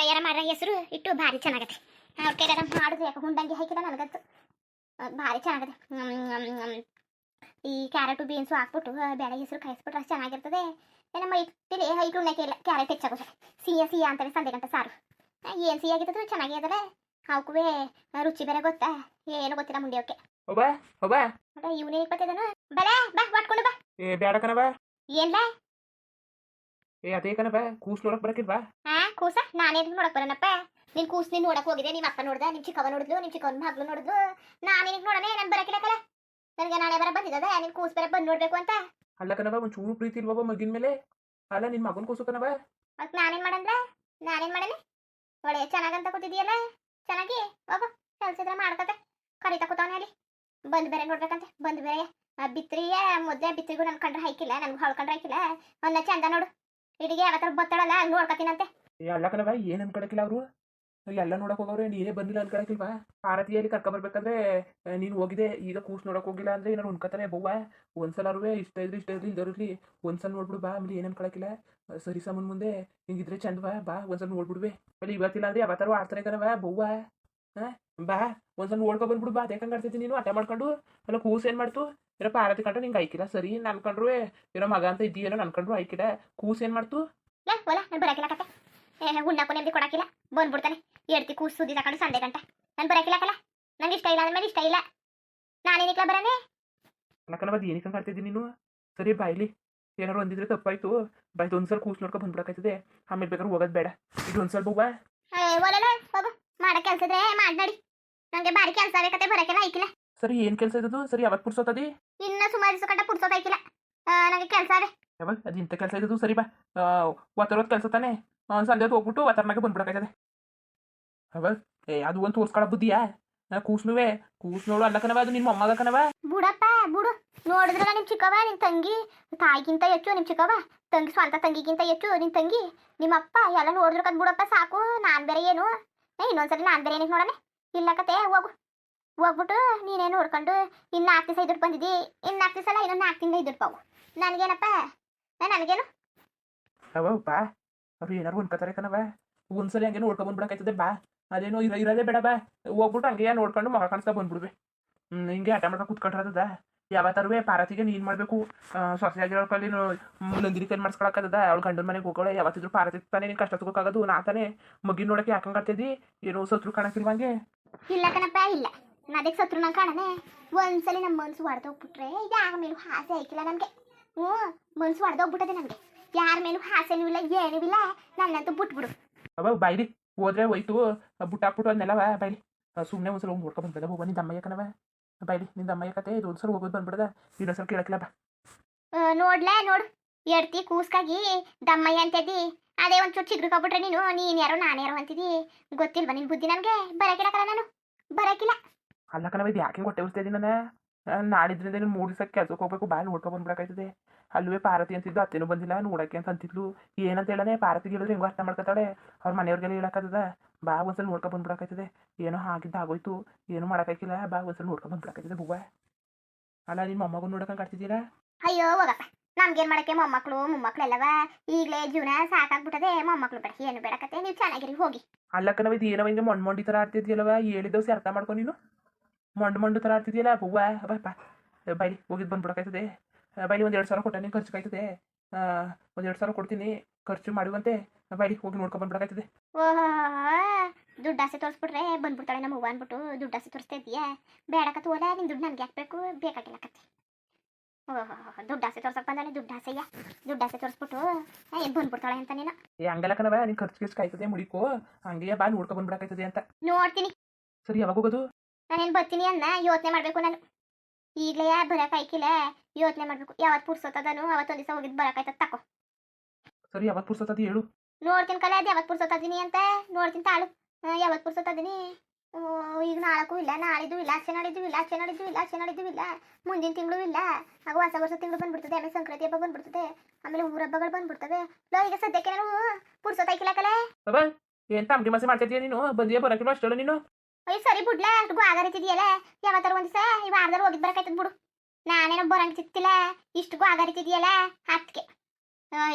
ಕೈಯಾರ ಮಾಡೋ ಹೆಸರು ಇಟ್ಟು ಭಾರಿ ಚೆನ್ನಾಗತ್ತೆ. ಅವ್ರ ಕೈಯಾರ ಮಾಡಿದ್ರೆ ಯಾಕೆ ಹುಂಡಂಗಿ ಹಾಕಿದ ನನಗಂತೂ. ಭಾರಿ ಚೆನ್ನಾಗತ್ತೆ. ಈ ಕ್ಯಾರೆಟು ಬೀನ್ಸು ಹಾಕ್ಬಿಟ್ಟು ಬೇಳೆ ಹೆಸರು ಕಾಯಿಸ್ಬಿಟ್ರೆ ಅಷ್ಟು ಚೆನ್ನಾಗಿರ್ತದೆ. ನಮ್ಮ ಇಟ್ಟಿಲಿ ಹೈಟ್ ಉಣ್ಣಕ್ಕೆ ಇಲ್ಲ ಕ್ಯಾರೆಟ್ ಹೆಚ್ಚಾಗುತ್ತೆ ಸಿಹಿಯ ಸಿಹಿಯ ಅಂತಾರೆ ಸಂದೆ ಗಂಟೆ ಸಾರು. ಏನು ಸಿಹಿ ಆಗಿದ್ದು ಚೆನ್ನಾಗಿ ಅದಲ್ಲ ಅವಕ್ಕೂ ರುಚಿ ಬೇರೆ ಗೊತ್ತಾ? ಏನು ಗೊತ್ತಿಲ್ಲ ಮುಂಡಿಯೋಕೆ ಒಬ್ಬ ಒಬ್ಬ ಇವನೇ ಇಪ್ಪತ್ತಿದನು ಬಲೆ ಬಾ ಹೊಟ್ಕೊಂಡು ಬಾ. ಏ ಬ್ಯಾಡ ಕಣವ ಏನ್ಲ? ಏ ಅದೇ ಕಣವ ಕೂಸ್ ನೋಡಕ್ ಬರಕಿಲ್ವಾ? ಹಾ ಕೂಸ? ನಾನೇನು ನೋಡಕ್ ಬರೋಣಪ್ಪ? ನಿನ್ ಕೂಸ್ ನೀನ್ ನೋಡಕ್ ಹೋಗಿದೆ ನಿಮ್ಮ ಅಪ್ಪ ನೋಡ್ದ? ನಿಮ್ ಚಿಕ್ಕವ ನೋಡಿದ್ಲು? ನಿಮ್ ಚಿಕ್ಕವನ್ ಮಗ್ಳು ನೋಡಿದ್ಲು? ನಾನೇನಿಗ್ ನೋಡನೆ ನನ್ ಬರಕಿಲ್ಲ ಕಲ ನನಗೆ ನಾಳೆ ಬರ ಬಂದಿದ್ದದ ನಿನ್ ಕೂಸ್ ಬರ ಬಂದ್ ನೋಡ್ಬೇಕು ಅಂತ? ಅಲ್ಲ ಕಣವ ಒಂದ್ ಚೂರು ಪ್ರೀತಿ ಇಲ್ವವ ಮಗಿನ ಮೇಲೆ? ಅಲ್ಲ ನಿನ್ ಮಗನ್ ಕೂಸು ಕಣವ ಮತ್ ನಾನೇನ್ ಮಾಡಂದ್ರ ನಾನೇನ್ ಮಾಡನೆ ಒಳ್ಳೆ ಚೆನ್ನಾಗಂತ ಕೂತಿದೀಯಲ್ಲ? ಚೆನ್ನಾಗಿ? ಹೋಗು ಕೆಲ್ಸ ಮಾಡ್ಕತ ಮಾಡ್ಕತೆ. ಕರಿತಾ ಕೂತವನೆ ಅಲ್ಲಿ. ಬಂದ್ ಬೇರೆ ನೋಡ್ಬೇಕಂತೆ. ಬಂದ್ ಬೇರೆ. ಬಿತ್ರಿಯ ಮೊದ್ಲೇ ಬಿತ್ರಿಗೂ ನನ್ ಕಂಡ್ರ ಹಾಕಿಲ್ಲ ನನ್ಗೆ ಹೊಳ್ ಕಂಡ್ರೆ ಹಾಕಿಲ್ಲ ಅವನ್ನ ಚಂದ ನೋಡು. ಇಡಿಗೆ ಯಾವತ್ತಾರ ಬತ್ತಾಳಲ್ಲ ಹಂಗ್ ನೋಡ್ಕತೀನಂತೆ. ಕಣವ ಏನ್ ಅನ್ಕೊಳಕಿಲ್ಲ ಅವರು? ಎಲ್ಲ ನೋಡಕ್ ಹೋಗವ್ರೆ, ನೀನೇ ಬಂದಿಲ್ಲ ಅನ್ಕೊಳಕಿಲ್ವಾ? ಪಾರತಿಯಲ್ಲಿ ಕರ್ಕ ಬರ್ಬೇಕಂದ್ರೆ ನೀನು ಹೋಗಿದೆ ಈಗ ಕೂಸ್ ನೋಡಕ್ ಹೋಗಿಲ್ಲ ಅಂದ್ರೆ ಏನಾರು ಉಣ್ಕತಾನೆ ಬವ್ವ? ಒಂದ್ಸಲರುವೆ, ಇಷ್ಟ ಇದ್ರಿ ಇಷ್ಟ ಇರ್ಲಿ ಇಲ್ದವ್ರಿರ್ಲಿ ಒಂದ್ಸಲ ನೋಡ್ಬಿಡು, ಬಾ, ಆಮೇಲೆ ಏನ್ ಅನ್ಕೊಳಕಿಲ್ಲ? ಸರಿ ಸಮನ್ ಮುಂದೆ, ಹಿಂಗಿದ್ರೆ ಚಂದವಾ ಬಾ ಒಂದ್ಸಲ ನೋಡ್ಬಿಡ್ವೆ. ಆಮೇಲೆ ಇವತ್ತಿಲ್ಲ ಅಂದ್ರೆ ಯಾವತ್ತಾರು ಆಡ್ತಾರೆ ಕಣವ ಬವ್ವ? ಹಾ, ಬಾ, ಒಂದ್ಸಲ ನೋಡ್ಕೊ ಬಂದ್ಬಿಡು, ಬಾ, ಅದೇ ಆಡ್ತಿದ್ದಿ ನೀನು ಅಟ್ಟೆ ಮಾಡ್ಕೊಂಡು, ಅಲ್ಲ ಕೂಸ್ ಏನ್ ಮಾಡ್ತು? ಇರೋ ಪಾರತಿ ಕಂಡ್ರೆ ನಿಂಗೆ ಐಕಿಲ್ಲ ಸರಿ ನನ್ಕೊಂಡ್ರು ಇರೋ ಮಗ ಅಂತ ಇದ್ದೀಯೇನೋ ನನ್ಕೊಂಡ್ರು ಐಕಿಲ್ಲ ಕೂಸ್ ಏನ್ ಮಾಡ್ತು? ಉಣ್ಣಕ್ಕೂ ನೆಮ್ಮದಿ ಕೊಡಕಿಲ್ಲ ಬಂದ್ಬಿಡ್ತಾನೆ. ಎಡ್ತಿ ಕೂಸು ಸುದ್ದಿ ತಕೊಂಡು ಸಂಡೆ ಗಂಟ. ನಾನು ಬರಕಿಲ್ಲ ಕಲ ನಂಗೆ ಇಷ್ಟ ಇಲ್ಲ ಅಂದ್ಮೇಲೆ ಇಷ್ಟ ಇಲ್ಲ. ನಾನೇನಿಕ್ಲ ಬರನೆ? ಯಾಕಂದ್ರೆ ಅದು ಏನಕ್ಕೆ ನೀನು? ಸರಿ ಬಾಯ್ಲಿ ಏನಾರು ಒಂದಿದ್ರೆ ತಪ್ಪಾಯ್ತು. ಬಾಯ್ತು ಒಂದ್ಸಲ ಕೂಸ್ ನೋಡ್ಕೊ ಬಂದ್ಬಿಡಕಾಯ್ತದೆ ಆಮೇಲೆ ಬೇಕಾದ್ರೆ ಹೋಗೋದು ಬೇಡ. ಇದು ಒಂದ್ಸಲ ಬವ್ವ. ಒಲಲ್ಲ ಹೋಗು. ಮಾಡೋ ಕೆಲ್ಸ ಇದ್ರೆ ಮಾಡಿ ನೋಡಿ. ನಂಗೆ ಬಾರಿ ಕೆಲಸ ಬೇಕತೆ ಬರಕಿಲ್ಲ ಐಕಿಲ್ಲ ಸರಿ ಏನ್ ಕೆಲಸ ಇದ್ದದು ಸರಿ ಯಾವಾಗ ಪುರ್ಸೋತದಿ? ಇನ್ನ ಸುಮಾರು ದಿವಸ ಕಟ್ಟ ಐಕಿಲ್ಲ ನನಗೆ ಕೆಲಸ ಅದೇ ಯಾವಾಗ? ಅದು ಇಂಥ ಕೆಲಸ ಇದ್ದದು ಸರಿ ಬಾ. ಒತ್ತರೋದ್ ಕೆಲಸ ತಾನೆ? ಸಂಜೆ ಹೋಗ್ಬಿಟ್ಟು ಒತ್ತರ್ನಾಗೆ ಬಂದ್ಬಿಡಕಾಯ್ತದೆ. ಅವಾಗ ಏ ಅದು ಒಂದು ತೋರ್ಸ್ಕೊಳ ಬುದ್ಧಿಯಾ? ನಾ ಕೂಸ್ನುವೆ ಕೂಸ್ ನೋಡು ಅಲ್ಲ ಕಣವ ಅದು ನಿನ್ನ ಮೊಮ್ಮಗ ಕಣವ ಬುಡಪ್ಪ ಬುಡು. ನೋಡಿದ್ರಲ್ಲ ನಿಮ್ಮ ಚಿಕ್ಕವ ನಿನ್ ತಂಗಿ? ತಾಯಿಗಿಂತ ಹೆಚ್ಚು ನಿಮ್ಮ ಚಿಕ್ಕವ ತಂಗಿ ಸ್ವಂತ ತಂಗಿಗಿಂತ ಹೆಚ್ಚು ನಿನ್ ತಂಗಿ? ನಿಮ್ಮ ಅಪ್ಪ ಎಲ್ಲ ನೋಡಿದ್ರ ಕದ್ ಬುಡಪ್ಪ ಸಾಕು. ನಾನ್ ಬೇರೆ ಏನು? ಏ ಇನ್ನೊಂದ್ಸಲಿ ನಾನ್ ಬೇರೆ ಏನಕ್ಕೆ ನೋಡನೆ ಇಲ್ಲ ಕತೆ ಹೋಗು. ಹೋಗ್ಬಿಟ್ಟು ನೀನೇ ನೋಡ್ಕೊಂಡು ಇನ್ನ ನಾಲ್ಕು ದಿವಸ ಇದ್ದು ಬಂದಿದ್ದಿ. ಇನ್ನ ನಾಲ್ಕು ದಿವಸ ಅಲ್ಲ ಇನ್ನೊಂದು ನಾಲ್ಕು ತಿಂಗಳು ಇದ್ದು ಪಾವು ನನಗೇನಪ್ಪ? ನನಗೇನು? ಅವಪ್ಪ ಅವ್ರು ಏನಾರು ಅನ್ಕೋತಾರೆ ಕಣವ ಒಂದ್ಸಲಿ ಹಂಗೆ ನೋಡ್ಕೊ ಬಂದ್ಬಿಡಕಾಯ್ತದೆ ಬಾ. ಅದೇನೋ ಇರ ಇರೋದೇ ಬೇಡ ಬಾ. ಹೋಗ್ಬಿಟ್ಟು ಹಂಗೆ ನೋಡ್ಕೊಂಡು ಮಗ ಕಾಣಿಸ್ತಾ ಬಂದ್ಬಿಡ್ವಿ. ಹಿಂಗೆ ಆಟ ಮಾಡ್ಕೊಂಡು ಕುತ್ಕೊಂಡ್ರದ ಯಾವತ್ತಾರುವೆ ಪಾರತಿಗೆ ನೀನ್ ಮಾಡಬೇಕು. ಸೊಸೆ ಆಗಿರೋ ಕಲ್ಲಿ ನಂದಿನಿ ಕೈ ಮಾಡಿಸ್ಕೊಳಕ್ಕದ ಅವ್ಳ ಗಂಡನ ಮನೆಗೆ ಹೋಗೋಳೆ. ಯಾವತ್ತಿದ್ರು ಪಾರತಿ ತಾನೇ ನೀನ್ ಕಷ್ಟ ತಗೋಕಾಗದು. ನಾ ತಾನೇ ಮಗಿನ ನೋಡಕ್ಕೆ ಯಾಕಂಗ್ ಏನೋ ಸತ್ರು ಕಾಣಕ್ಕಿಲ್ವಂಗೆ ಇಲ್ಲ ಕಣಪ್ಪ, ಇಲ್ಲ. ಅದಕ್ಕೆ ಸತ್ರು ನಂಗೆ ಕಾಣನೆ. ಒಂದ್ಸಲಿ ನಮ್ಮ ಮನ್ಸು ಹೊಡೆದೋಗ್ಬಿಟ್ರೆ ಯಾರ ಮೇಲೂ ಆಸೆ ಆಯ್ಕಿಲ್ಲ ನನಗೆ. ಹ್ಞೂ ಮನ್ಸು ಹೊಡೆದೋಗ್ಬಿಟ್ಟದೆ ನನಗೆ. ಯಾರ ಮೇಲೂ ಆಸೆನೂ ಇಲ್ಲ ಏನೂ ಇಲ್ಲ. ನನ್ನಂತೂ ಬಿಟ್ಬಿಡು. ಅವ ಬೈರಿ ಹೋದ್ರೆ ಹೋಯ್ತು. ಬುಟ್ಟಾಕ್ಬಿಟ್ಟು ಅದನ್ನೆಲ್ಲವ ಬಾಯ್ಲಿ ಸುಮ್ಮನೆ ಒಂದ್ಸಲ ಹೋಗಿ ನೋಡ್ಕೊಂಡ್ ಬಂದ್ಬಿಡದ ಹೋಗ ನಿಂದ ಅಮ್ಮಯ್ಯ ಕಣವ ಬಾಯ್ಲಿ ನಿಂದ ಅಮ್ಮಯ್ಯ ಕತೆ ಇದು ಒಂದ್ಸಲ ಹೋಗೋದು ಬಂದ್ಬಿಡದ. ಇನ್ನೊಂದ್ಸಲ ಕೇಳಕ್ಕಿಲ್ಲ ಬಾ. ನೋಡ್ಲೇ ನೋಡು. ಎಡ್ತಿ ಕೂಸ್ಕಾಗಿ ದಮ್ಮಯ್ಯ ಅಂತಿದ್ದಿ ಅದೇ ಒಂಚೂರು ಚಿಗ್ರಿಕೊಬಿಟ್ರೆ ನೀನು ನೀನ್ ಯಾರೋ ನಾನು ಯಾರೋ ಅಂತಿದಿ. ಗೊತ್ತಿಲ್ವಾ ನಿನ್ ಬುದ್ಧಿ ನನಗೆ? ಬರಕಿಲ್ಲ ನಾನು. ಬರಕಿಲ್ಲ. ಅಲ್ಲ ಕಣವ ಇದು ಯಾಕೆ ಹೊಟ್ಟೆ ಉರಿಸ್ತಾ ಇದ್ದೀನಿ ನಾನು? ನಾಡಿದ್ರಿಂದ ನೀನು ಮೂರು ದಿವಸ ಕೆಲ್ಸಕ್ಕೆ ಹೋಗ್ಬೇಕು ಬಾ ನೋಡ್ಕೊಂಡ್ ಬಂದ್ಬಿಡಕಾಯ್ತದೆ ಅಲ್ಲೂ ಪಾರತಿ ಅಂತಿದ್ದು ಅತ್ತೇನು ಬಂದಿಲ್ಲ ನೋಡಕ್ಕೆ ಅಂತ ಅಂತಿದ್ಲು. ಏನಂತ ಹೇಳನೆ ಪಾರ್ವತಿ ಹೇಳಿದ್ರೆ ಹೆಂಗೋ ಅರ್ಥ ಮಾಡ್ಕೊತಾಳೆ. ಅವ್ರ ಮನೆಯವ್ರಿಗೆಲ್ಲ ಹೇಳಕತ್ತದ ಬಾ ಒಂದ್ಸಲ ನೋಡ್ಕೊಂಡ್ ಬಂದ್ಬಿಡಕಾಯ್ತದೆ ಏನೋ ಆಗಿದ್ದು ಆಗೋಯ್ತು ಏನು ಮಾಡೋಕ್ಕಾಗಿಲ್ಲ ಬಾ ಒಂದ್ಸಲ ನೋಡ್ಕೊಂಡ್ ಬಂದ್ಬಿಡಕಾಯ್ತದೆ ಬುವ್ವ ಅಲ್ಲ ನಿಮ್ಮ ಮೊಮ್ಮಗು ನೋಡಕ್ಕೆ ಕಾಡ್ತಿದ್ದೀರಾ ಅಯ್ಯೋ ಹೋಗಪ್ಪ. ನಮ್ಗೇನು ಮಾಡಕ್ಕೆ ಮೊಮ್ಮಕ್ಕಳು ಮೊಮ್ಮಕ್ಳು ಎಲ್ಲವ ಈಗಲೇ ಜೀವನ ಸಾಕಾಗ್ಬಿಟ್ಟದೆ ಮೊಮ್ಮಕ್ಕಳು ಬೇಡ ಏನು ಬೇಡಕತ್ತೆ ನೀವು ಚೆನ್ನಾಗಿರಿ ಹೋಗಿ. ಅಲ್ಲಕ್ಕ ನಾವು ಇದು ಏನೋ ಹಿಂಗೆ ಮೊಣ್ಮೊಂಡಿ ಥರ ಆಡ್ತಿದ್ಯಲ್ಲವ? ಹೇಳಿದವ್ ಅರ್ಥ ಮಾಡ್ಕೊ ನೀನು? ಮೊಂಡ್ ಮೊಂಡು ಥರ ಆಡ್ತಿದ್ಯಲ್ಲ ಬುವ್ವ ಬಪ್ಪ ಬೈಲಿ ಹೋಗಿದ್ದು ಬಂದ್ಬಿಡಕಾಯ್ತದೆ ಬೈಲಿ ಒಂದು ಎರಡು ಸಾವಿರ ಕೊಟ್ಟಾನೆ ಖರ್ಚಿಗಾಯ್ತದೆ ಒಂದು ಎರಡು ಸಾವಿರ ಕೊಡ್ತೀನಿ ಖರ್ಚು ಮಾಡುವಂತೆ. ಬೈಲಿ ಹೋಗಿ ನೋಡ್ಕೊಂಡ್ ಬಂದ್ಬಿಡೋಕಾಯ್ತದೆ ಓಹೋ ದುಡ್ಡು ಆಸೆ ತೋರಿಸ್ಬಿಟ್ರೆ ಬಂದ್ಬಿಡ್ತಾಳೆ ನಮ್ಮ ಅವ್ವ ಅಂದ್ಬಿಟ್ಟು ದುಡ್ಡು ಆಸೆ ತೋರಿಸ್ತಾ ಇದೀಯಾ ಬೇಡಕತ್ತು ಓಲ ನಿನ್ ದುಡ್ಡು ನನಗೆ ಹಾಕ್ಬೇಕು ಬೇಕಾಗಿಲ್ಲ ಕತ್ತೆ ಓಹೋ ದುಡ್ಡು ಆಸೆ ತೋರ್ಸಕ್ ಬಂದಾಳೆ ದುಡ್ಡು ಆಸೆಯ. ದುಡ್ಡು ಆಸೆ ತೋರಿಸ್ಬಿಟ್ಟು ಏನು ಬಂದ್ಬಿಡ್ತಾಳೆ ಅಂತ ನೀನು. ಏ ಹಂಗೆಲ್ಲ ಕಣವ ನಿನ್ ಖರ್ಚು ಗಿರ್ಚು ಕಾಯ್ತದೆ ಮುಡಿಕೋ ಹಂಗೆಯ ಬಾ ನೋಡ್ಕೊ ಬಂದ್ಬಿಡಕಾಯ್ತದೆ ಅಂತ. ನೋಡ್ತೀನಿ. ಸರಿ ಯಾವಾಗ ಹೋಗೋದು? ನಾನೇನು ಬರ್ತೀನಿ ಅನ್ನ ಯೋಚನೆ ಮಾಡಬೇಕು ನಾನು. ಈಗಲೇ ಬರಕ್ಕೆ ಆಯ್ಕಿಲ್ಲ ಯೋಚನೆ ಮಾಡಬೇಕು. ಯಾವತ್ತು ಪುರ್ಸೋತದನು ಅವತ್ತೊಂದು ದಿವಸ ಹೋಗಿದ್ದು ಬರಕಾಯ್ತದ ತಕೋ. ಸರಿ ಯಾವತ್ತು ಪುರ್ಸೋತದ ಹೇಳು. ನೋಡ್ತೀನಿ ಕಲೆ ಅದು ಯಾವತ್ತು ಪುರ್ಸೋತದೀನಿ ಅಂತ? ನೋಡ್ತೀನಿ ತಾಳು. ಯಾವತ್ತು ಪುರ್ಸೋತದೀನಿ ಈಗ ನಾಳಕ್ಕೂ ಇಲ್ಲ ನಾಳಿದ್ದು ಇಲ್ಲ ಆಚೆ ನಾಳಿದ್ದು ಇಲ್ಲ ಆಚೆ ನಾಳಿದ್ದು ಇಲ್ಲ ಆಚೆ ನಾಳಿದ್ದು ಇಲ್ಲ ಮುಂದಿನ ತಿಂಗಳು ಇಲ್ಲ. ಹಾಗೂ ಹೊಸ ವರ್ಷ ತಿಂಗಳು ಬಂದ್ಬಿಡ್ತದೆ ಆಮೇಲೆ ಸಂಕ್ರಾಂತಿ ಹಬ್ಬ ಬಂದ್ಬಿಡ್ತದೆ ಆಮೇಲೆ ಊರ ಹಬ್ಬಗಳು ಬಂದ್ಬಿಡ್ತವೆ. ಲೋ ಈಗ ಸದ್ಯಕ್ಕೆ ನಾನು ಪುರ್ಸೋತಾಯ್ಕಿಲ್ಲ ಕಲೆ? ಏನ್ ತಮ್ಗೆ ಮಸಿ ಮಾಡ್ತಿದ್ಯಾ ನೀನು? ಬಂದಿಯಾ ಬರಕಿಲ್ಲ ಅಷ್ಟಲ್ಲ ನೀನು? ಅಯ್ಯೋ, ಸರಿ ಬಿಡ್ಲ ಅಷ್ಟು ಆಗರಿತಿದೆಯಲ್ಲ? ಯಾವತ್ತಾರ ಒಂದ್ ದಿವಸ ಈ ವಾರದಲ್ಲಿ ಹೋಗಿದ್ ಬರಕಾಯ್ತದ ಬಿಡು. ನಾನೇನೋ ಬರಂಗ್ ಸಿಕ್ತಿಲ್ಲ ಇಷ್ಟಿಗೂ ಆಗರಿತಿದೆಯಲ್ಲ, ಹತ್ಕೆ.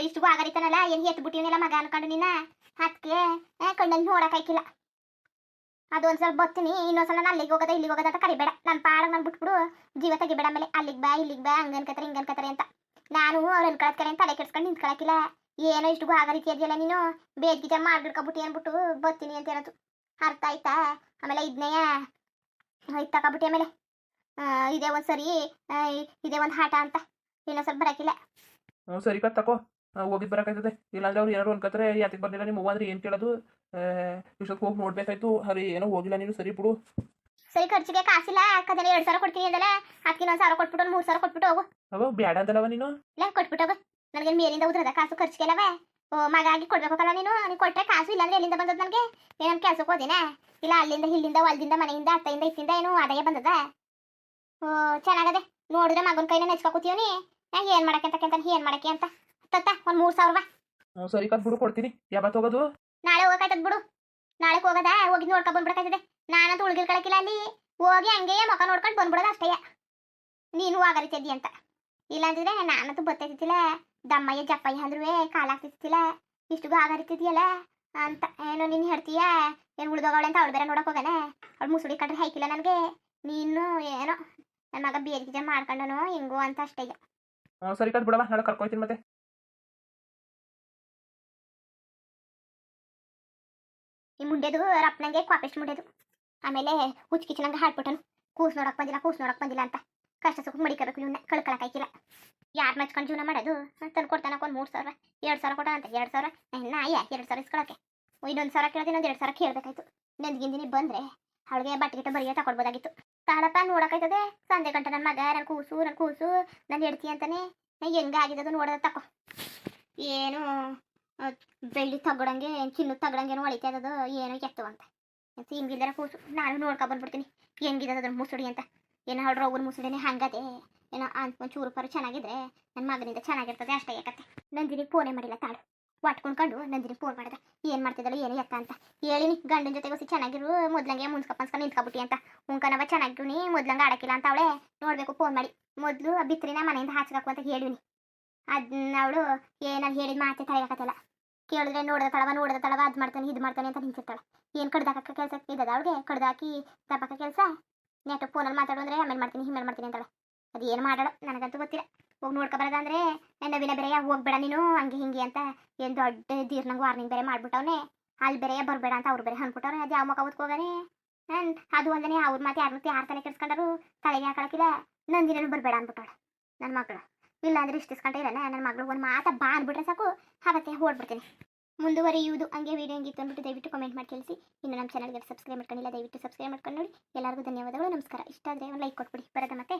ಇಷ್ಟು ಗಾಗರಿತನಲ್ಲ ಏನು ಎತ್ತು ಬಿಟ್ಟಿವನಿಲ್ಲ ಮಗ ಅನ್ಕೊಂಡು ನಿನ್ನ ಅದಕ್ಕೆ ಕಣ್ಣಲ್ಲಿ ನೋಡಕ್ಕಾಯ್ಕಿಲ್ಲ ಅದೊಂದ್ಸಲ ಬರ್ತೀನಿ ಇನ್ನೊಂದ್ಸಲ ನಾನು ಅಲ್ಲಿಗೆ ಹೋಗೋದ, ಇಲ್ಲಿಗೆ ಹೋಗೋದ ಅಂತ ಕರಿಬೇಡ. ನನ್ನ ಪಾಡಗ್ ನಾನು ಬಿಟ್ಬಿಡು. ಜೀವ ತೆಗಿಬೇಡ ಆಮೇಲೆ. ಅಲ್ಲಿಗೆ ಬಾ, ಇಲ್ಲಿಗೆ ಬಾ, ಹಂಗೆ ಅನ್ಕತಾರೆ, ಹಿಂಗೆ ಅನ್ಕತಾರೆ ಅಂತ. ನಾನು ಅವ್ರು ಅನ್ಕೊಳತ್ಕರೆ ಅಂತ ತಲೆ ಕೆಡ್ಸ್ಕೊಂಡು ನಿಂತ್ಕೊಳಕಿಲ್ಲ. ಏನೋ ಇಷ್ಟು ಆಗರಿತಿ ಇದೆಯಲ್ಲ ನೀನು? ಬೇದ್ಗಿಜ ಮಾಡ್ಬಿಡ್ಕೊಬಿಟ್ಟು ಏನ್ಬಿಟ್ಟು ಬರ್ತೀನಿ ಅಂತ ಹೇಳೋದು. ಅರ್ಥ ಆಯ್ತಾ? ಆಮೇಲೆ ಇದನ್ನೇ ಇದು ತಗೊಬಿಟ್ಟಿ ಆಮೇಲೆ ಇದೇ ಒಂದು ಸರಿ ಇದೇ ಒಂದು ಹಾಟ ಅಂತ. ಸ್ವಲ್ಪ ಬರಕಿಲ್ಲ. ಹ್ಞೂ ಸರಿ ಕತ್ ತಕೋ. ಹೋಗಿದ್ದು ಬರಕಾಯ್ತದೆ. ಇಲ್ಲಾಂದ್ರೆ ಅವ್ರು ಏನಾರು ಅನ್ಕೋತಾರೆ ಯಾತಿಗೆ ಬಂದಿಲ್ಲ ನಿಮ್ಮ ಅಂದ್ರೆ ಏನು ಕೇಳೋದು? ಇಷ್ಟೊತ್ತು ಹೋಗಿ ನೋಡ್ಬೇಕಾಯ್ತು. ಹರಿ ಏನೋ ಹೋಗಿಲ್ಲ ನೀನು ಸರಿ ಬಿಡು. ಸರಿ ಖರ್ಚಿಗೆ ಕಾಸಿಲ್ಲ. ಯಾಕಂದ್ರೆ ಎರಡು ಸಾವಿರ ಕೊಡ್ತೀನಿ ಅದಲ್ಲ ಅದಕ್ಕೆ ಇನ್ನೊಂದು ಸಾವಿರ ಕೊಟ್ಬಿಟ್ಟು ಮೂರು ಸಾವಿರ ಕೊಟ್ಬಿಟ್ಟು ಹೋಗು. ಅವ ಬೇಡ ಅಂತಲ್ಲವ ನೀನು? ಇಲ್ಲ ಕೊಟ್ಬಿಟ್ಟು ಹೋಗು. ನನಗೆ ಮೇಲಿಂದ ಉದ್ರದ ಕಾಸು ಖರ್ಚಿಗೆಲ್ಲವೇ? ಓ ಮಗ ಆಗಿ ಕೊಡ್ಬೇಕಲ್ಲ ನೀನು. ನೀನು ಕೊಟ್ಟರೆ ಕಾಸು ಇಲ್ಲಾಂದ್ರೆ ಎಲ್ಲಿಂದ ಬಂದದ ನನಗೆ? ನೀನು ಕೆಲಸಕ್ಕೆ ಹೋದಿನ? ಇಲ್ಲ ಅಲ್ಲಿಂದ ಇಲ್ಲಿಂದ ಹೊಲದಿಂದ ಮನೆಯಿಂದ ಅತ್ತೆಯಿಂದ ಇತ್ತಿಂದ ಏನು ಆದಾಯ ಬಂದದ? ಓ ಚೆನ್ನಾಗದೆ. ನೋಡಿದ್ರೆ ಮಗನ ಕೈನ ನೆಚ್ಕೊತೀವನಿ ನಾ? ಏನು ಮಾಡಕ್ಕೆ ಅಂತ ಏನು ಮಾಡಕ್ಕೆ ಅಂತ. ತತ್ತ ಒಂದು ಮೂರು ಸಾವಿರ ರೂಪಾಯಿ ಸರಿ ಕತ್ ಬಿಡು ಕೊಡ್ತೀನಿ. ಯಾವತ್ತು ಹೋಗೋದು? ನಾಳೆ ಹೋಗಕ್ಕಾಯ್ತದ ಬಿಡು. ನಾಳೆ ಹೋಗದ? ಹೋಗಿ ನೋಡ್ಕೊಂಡ್ ಬಂದ್ಬಿಡಕ್ಕಾಯ್ತದೆ ನಾನಂತೂ ಉಳ್ಗಿಲ್ಕೊಳಕಿಲ್ಲ ಅಲ್ಲಿ. ಹೋಗಿ ಹಂಗೆ ಮುಖ ನೋಡ್ಕೊಂಡು ಬಂದ್ಬಿಡೋದು ಅಷ್ಟೇ. ನೀನು ಹೋಗರಿತಿದ್ದಿ ಅಂತ. ಇಲ್ಲಾಂತಿದ್ರೆ ನಾನಂತೂ ಬತ್ತೈತಿಲ್ಲ ದಮ್ಮಯ್ಯ ಜಪ್ಪಯ್ಯ ಅಂದ್ರೂ ಕಾಲಾಗ್ತಿತ್ತಿಲ್ಲ ಇಷ್ಟಿಗೂ ಆಗರಿತಿದ್ಯಲ್ಲ ಅಂತ ಏನೋ ನೀನು ಹೇಳ್ತೀಯ ಏನು ಉಳ್ದೋಗವಳೆ ಅಂತ ಅವಳು ಬೇರೆ ನೋಡಕ್ ಹೋಗನೆ ಅವಳು ಮುಸುಡಿ ಕಟ್ರೆ ಹೈಕಿಲ್ಲ ನನಗೆ ನೀನು ಏನೋ ನನ್ನ ಮಗ ಬೇರೆ ಮಾಡ್ಕೊಂಡನು ಹಿಂಗು ಅಂತ ಅಷ್ಟೇ ಸರಿ ಕಟ್ ಬಿಡವ ನಾಳೆ ಕರ್ಕೊಯ್ತೀನಿ ಮತ್ತೆ. ಈ ಮುಂಡೆದು ರಪ್ಪನಂಗೆ ಕ್ವಾಪೆಸ್ಟ್ ಮುಂಡೆದು. ಆಮೇಲೆ ಹುಚ್ಚ ಕಿಚನಂಗೆ ಹಾಡ್ಬಿಟ್ಟನು ಕೂಸ್ ನೋಡಕ್ ಬಂದಿಲ್ಲ ಕೂಸ್ ನೋಡಕ್ ಬಂದಿಲ್ಲ ಅಂತ. ಕಷ್ಟ ಸುಖ ಮಡಿಕಬೇಕು ಇವನ್ನ ಕಳ್ಕೊಳಕಾಯ್ಕಿಲ್ಲ ಯಾರು ಮೆಚ್ಕೊಂಡು ಜೀವನ ಮಾಡೋದು? ತಂದು ಕೊಡ್ತಾನಕ್ಕೆ ಒಂದು ಮೂರು ಸಾವಿರ, ಎರಡು ಸಾವಿರ ಕೊಡೋಣ ಅಂತ, ಎರಡು ಸಾವಿರ? ಅಯ್ಯ, ಎರಡು ಸಾವಿರ ಇಸ್ಕೊಳಕ್ಕೆ. ಇನ್ನೊಂದು ಸಾವಿರ ಕೇಳೋದು, ಇನ್ನೊಂದು ಎರಡು ಸಾವಿರ ಕೇಳಬೇಕಾಯ್ತು. ನಂದಿಗಿಂದಿನಿ ಬಂದರೆ ಅವಳಿಗೆ ಬಟ್ಟೆ ಬರಿಯ ತಗೊಳ್ಬೋದಾಗಿತ್ತು ತಾಳಪ್ಪ ನೋಡಕ್ಕಾಯ್ತದೆ ಸಂಜೆ ಗಂಟೆ ನನ್ನ ಮಗ ನನ್ನ ಕೂಸು ನನ್ನ ಕೂಸು ನನ್ನ ಹೆಡ್ತಿ ಅಂತಾನೆ. ಹೆಂಗಾಗಿದ್ದದು ನೋಡೋದ ತಕೋ. ಏನು, ಬೆಳ್ಳಿ ತಗೊಳಂಗೆ ಚಿನ್ನ ತಗೊಳಂಗೇನು ಹೊಳಿತಾ ಇದ್ದದು ಏನೋ ಎತ್ತು ಅಂತ. ಹಿಂಗಿಲ್ದಾರ ಕೂಸು. ನಾನು ನೋಡ್ಕೊ ಬಂದ್ಬಿಡ್ತೀನಿ. ಹೆಂಗಿದ್ದದ ಮುಸುಡಿ ಅಂತ. ಏನೋ ಅವ್ರ ಅವ್ರ ಮುಸುಡಿನೇ ಹಂಗದೆ. ಏನೋ ಅಂತ ಒಂದು ಚೂರು ಪರು ಚೆನ್ನಾಗಿದ್ರೆ ನನ್ನ ಮಗನಿಂದ ಚೆನ್ನಾಗಿರ್ತದೆ ಅಷ್ಟೇ ಯಾಕತ್ತೆ? ನಂದಿನಿ ಫೋನೇ ಮಾಡಿಲ್ಲ ತಾಳು. ವಾಟ್ಕೊಂಡ್ಕೊಂಡು ನಂದಿನಿ ಫೋನ್ ಮಾಡಿದೆ. ಏನು ಮಾಡ್ತಿದ್ದಾಳೆ, ಏನು ಎತ್ತ ಅಂತ. ಹೇಳಿನಿ, ಗಂಡನ ಜೊತೆಗೆ ಹೊಸಿ ಚೆನ್ನಾಗಿರು, ಮೊದ್ಲಂಗೆ ಮುನ್ಸ್ಕೊ ಪನ್ಸ್ಕೊಂಡು ನಿಂತ್ಕೊಬಿಟ್ಟಿ ಅಂತ. ಉಂಕನವ ಚೆನ್ನಾಗಿರುನಿ ಮೊದ್ಲಂಗೆ ಆಡಕ್ಕಿಲ್ಲ ಅಂತ ಅವಳೆ ನೋಡಬೇಕು ಫೋನ್ ಮಾಡಿ. ಮೊದಲು ಬಿತ್ತರಿನ ಮನೆಯಿಂದ ಹಾಚ್ಬೇಕು ಅಂತ ಹೇಳಿನಿ. ಅದನ್ನ ಅವಳು ಏನಾರು ಹೇಳಿದ ಮಾತೆ ತಡೆಯಕತ್ತಲ್ಲ ಕೇಳಿದ್ರೆ ನೋಡಿದ ತಳವ ನೋಡಿದ ತಳವ, ಅದು ಮಾಡ್ತಾನೆ, ಇದು ಮಾಡ್ತಾನೆ ಅಂತ ನಿಂತಿರ್ತಾಳೆ. ಏನು ಕಡ್ದಾಕ ಕೆಲಸ ಇದ್ದದ ಅವಳಿಗೆ? ಕಡ್ದಾಕಿ ತಪ್ಪಕ ಕೆಲಸ? ನೆಟ್ಟು ಫೋನಲ್ಲಿ ಮಾತಾಡು ಅಂದರೆ ಆಮೇಲೆ ಮಾಡ್ತೀನಿ ಹಿಮೇಲೆ ಮಾಡ್ತೀನಿ ಅಂತಾಳೆ ಅದು ಏನು ಮಾಡೋಣ ನನಗಂತೂ ಗೊತ್ತಿಲ್ಲ. ಹೋಗಿ ನೋಡ್ಕೊ ನನ್ನ ನವಿನ ಬೇರೆಯ ಹೋಗ್ಬೇಡ ನೀನು, ಹಂಗೆ ಹಿಂಗೆ ಅಂತ ಏನು ದೊಡ್ಡ ದೀರ್ನಂಗೆ ವಾರ್ನಿಂಗ್ ಬೇರೆ ಮಾಡ್ಬಿಟ್ಟವನೆ. ಅಲ್ಲಿ ಬೇರೆ ಬರಬೇಡ ಅಂತ ಅವ್ರು ಬೇರೆ ಅಂದ್ಬಿಟ್ಟವ್ರೆ ಅದು ಯಾವ ಮುಖ ಓದ್ಕೋಗಾನೆ ನಾನು ಅದು ಒಂದನೇ ಅವ್ರ ಮಾತು ಯಾರ ಮತ್ತೆ ಯಾರು ತಲೆ ಕೆಡ್ಸ್ಕೊಂಡರು ತಲೆಗೆ ಹಾಕೊಳಕಿಲ್ಲ. ನಂದಿನೂ ಬರಬೇಡ ಅಂದ್ಬಿಟ್ಟವಳೆ ನನ್ನ ಮಗಳು. ಇಲ್ಲ ಅಂದ್ರೆ ಇಷ್ಟು ಇಸ್ಕೊಂಡೆ ಇಲ್ಲ ನನ್ನ ಮಗಳು ಒಂದು ಮಾತಾ ಬಾ ಅಂದ್ಬಿಟ್ರೆ ಸಾಕು ಹಾಗತ್ತೆ ಓಡ್ಬಿಡ್ತೀನಿ ಮುಂದುವರಿಯುವುದು ಹಂಗೆ ವೀಡಿಯೋ ಹೆಂಗಿತ್ತು ಅಂದ್ಬಿಟ್ಟು ದಯವಿಟ್ಟು ಕಮೆಂಟ್ ಮಾಡಿ ತಿಳಿಸಿ ಇನ್ನು ನಮ್ಮ ಚಾನಲ್ಗೆ ಸಬ್ಸ್ಕ್ರೈಬ್ ಮಾಡ್ಕೊಂಡಿಲ್ಲ, ದಯವಿಟ್ಟು ಸಬ್ಸ್ಕ್ರೈಬ್ ಮಾಡ್ಕೊಂಡು ನೋಡಿ. ಎಲ್ಲರಿಗೂ ಧನ್ಯವಾದಗಳು, ನಮಸ್ಕಾರ. ಇಷ್ಟ ಆದರೆ ಒಂದು ಲೈಕ್ ಕೊಟ್ಬಿಡಿ. ಬರೋದ ಮತ್ತೆ.